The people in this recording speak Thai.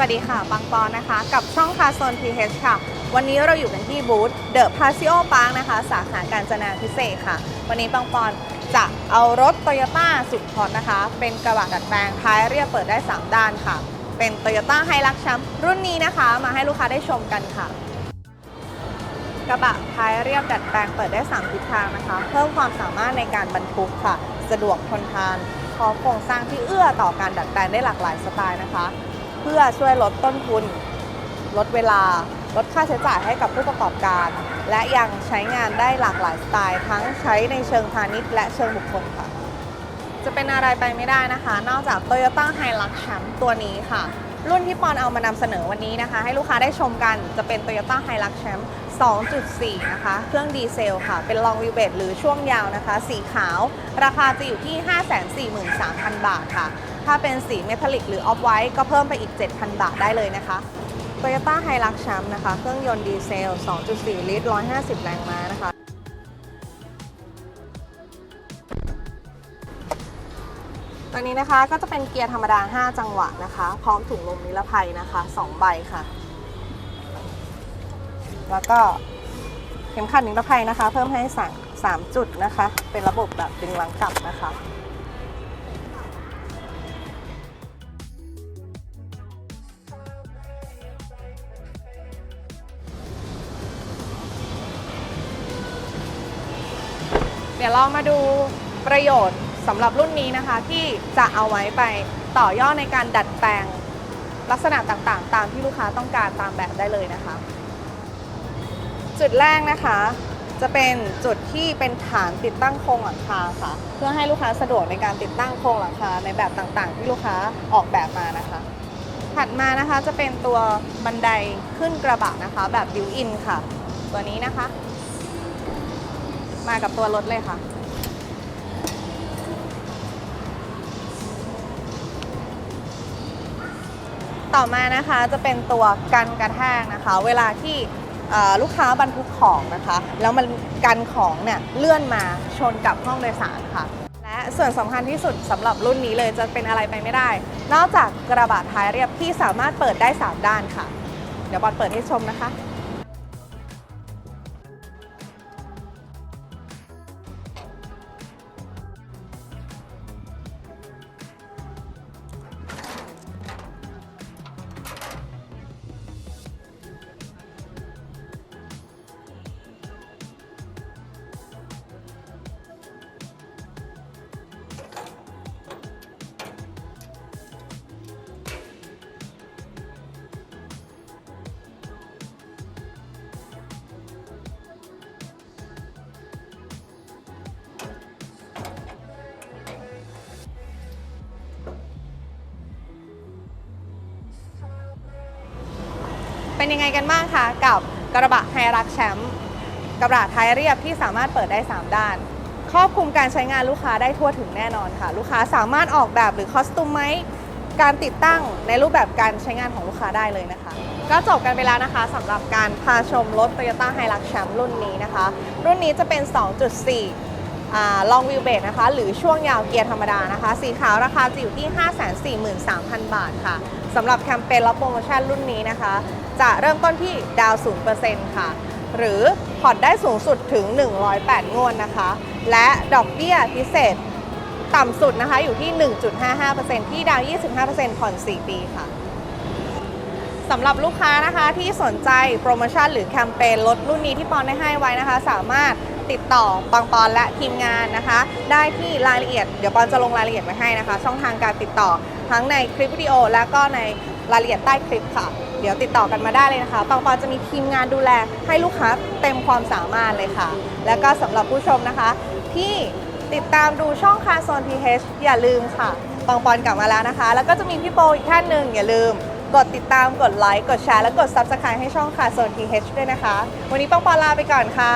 สวัสดีค่ะ ปังปอนนะคะ กับช่องคาโซน PH ค่ะ วันนี้เราอยู่กันที่บูธเดอะพาซิโอปาร์คนะคะ สาขาการจนาพิเศษค่ะ วันนี้ปังปอนจะเอารถ t o y ยต้าสุดฮอตนะคะ เป็นกระบะดัดแปลงท้ายเรียบเปิดได้ 3 ด้านค่ะ เป็น t o y ยต้าไฮรักแชมป์รุ่นนี้นะคะ มาให้ลูกค้าได้ชมกันค่ะ กระบะท้ายเรียบดัดแปลงเปิดได้ 3 ทิศทางนะคะ เพิ่มความสามารถในการบรรทุกค่ะ สะดวกทนทานพร้อมโครงสร้างที่เอื้อต่อการดัดแปลงได้หลากหลายสไตล์นะคะ เพื่อช่วยลดต้นทุน ลดเวลา ลดค่าใช้จ่ายให้กับผู้ประกอบการ และยังใช้งานได้หลากหลายสไตล์ ทั้งใช้ในเชิงพาณิชย์และเชิงบุคคลค่ะ จะเป็นอะไรไปไม่ได้นะคะ นอกจาก Toyota Hilux Champ ตัวนี้ค่ะ รุ่นที่ปอนเอามานำเสนอวันนี้นะคะ ให้ลูกค้าได้ชมกันจะเป็น Toyota Hilux Champ 2.4 นะคะ เครื่องดีเซลค่ะ เป็น long wheelbase หรือช่วงยาวนะคะ สีขาว ราคาจะอยู่ที่ 543,000 บาทค่ะ ถ้าเป็นสีเมทัลลิกหรือออฟไวท์ก็เพิ่มไปอีก 7,000 บาทได้เลยนะคะ Toyota Hilux Champ นะคะ เครื่องยนต์ดีเซล 2.4 ลิตร 150 แรงม้านะคะ ตัวนี้นะคะก็จะเป็นเกียร์ธรรมดา 5 จังหวะนะคะ พร้อมถุงลมนิรภัยนะคะ 2 ใบค่ะ แล้วก็เข็มขัดนิรภัยนะคะ เพิ่มให้สามสามจุดนะคะ เป็นระบบแบบดึงหลังกลับนะคะ เดี๋ยวเรามาดูประโยชน์สำหรับรุ่นนี้นะคะ ที่จะเอาไว้ไปต่อยอดในการดัดแปลงลักษณะต่างๆ ตามที่ลูกค้าต้องการตามแบบได้เลยนะคะ จุดแรกนะคะ จะเป็นจุดที่เป็นฐานติดตั้งโครงหลังคาค่ะ เพื่อให้ลูกค้าสะดวกในการติดตั้งโครงหลังคาในแบบต่างๆ ที่ลูกค้าออกแบบมานะคะถัดมานะคะจะเป็นตัวบันไดขึ้นกระบะนะคะ แบบบิวอินค่ะ ตัวนี้นะคะ มากับตัวรถเลยค่ะ ต่อมานะคะจะเป็นตัวกันกระแทกนะคะ เวลาที่ลูกค้าบรรทุกของนะคะ แล้วมันกันของเนี่ยเลื่อนมาชนกับห้องโดยสารค่ะ และส่วนสำคัญที่สุดสำหรับรุ่นนี้เลยจะเป็นอะไรไปไม่ได้ นอกจากกระบะท้ายเรียบที่สามารถเปิดได้ 3 ด้านค่ะ เดี๋ยวบอลเปิดให้ชมนะคะ เป็นยังไงกันบ้างคะกับกระบะไฮรักแชมป์กระบะท้ายเรียบที่สามารถเปิดได้ 3 ด้าน ครอบคลุมการใช้งานลูกค้าได้ทั่วถึงแน่นอนค่ะ ลูกค้าสามารถออกแบบหรือคอสตูมไหมการติดตั้งในรูปแบบการใช้งานของลูกค้าได้เลยนะคะ ก็จบกันไปแล้วนะคะสำหรับการพาชมรถ Toyota Hilux Champ รุ่นนี้นะคะ รุ่นนี้จะเป็น 2.4อ่า long wheelbase นะคะ หรือช่วงยาวเกียร์ธรรมดานะคะ สีขาวราคาจะอยู่ที่ 543,000 บาทค่ะสำหรับแคมเปญและโปรโมชั่นรุ่นนี้นะคะ จะเริ่มต้นที่ดาว 0%ค่ะ หรือผ่อนได้สูงสุดถึง 108 งวดนะคะ และดอกเบี้ยพิเศษต่ำสุดนะคะอยู่ที่ 1.55%ที่ดาว 25%ผ่อน 4 ปีค่ะสำหรับลูกค้านะคะที่สนใจโปรโมชั่นหรือแคมเปญลดรุ่นนี้ที่ปอนได้ให้ไว้นะคะ สามารถติดต่อปังปอนและทีมงานนะคะ ได้ที่รายละเอียดเดี๋ยวปอนจะลงรายละเอียดไว้ให้นะคะ ช่องทางการติดต่อทั้งในคลิปวิดีโอและก็ใน รายละเอียดใต้คลิปค่ะ เดี๋ยวติดต่อกันมาได้เลยนะคะปังปอนจะมีทีมงานดูแลให้ลูกค้าเต็มความสามารถเลยค่ะ แล้วก็สำหรับผู้ชมนะคะ ที่ติดตามดูช่องคาโซน PH อย่าลืมค่ะปังปอนกลับมาแล้วนะคะ แล้วก็จะมีพี่โปอีกท่านหนึ่งอย่าลืม กดติดตามกดไลค์กดแชร์และกด Subscribe ให้ช่องคาโซน PH ด้วยนะคะ วันนี้ปังปอนลาไปก่อนค่ะ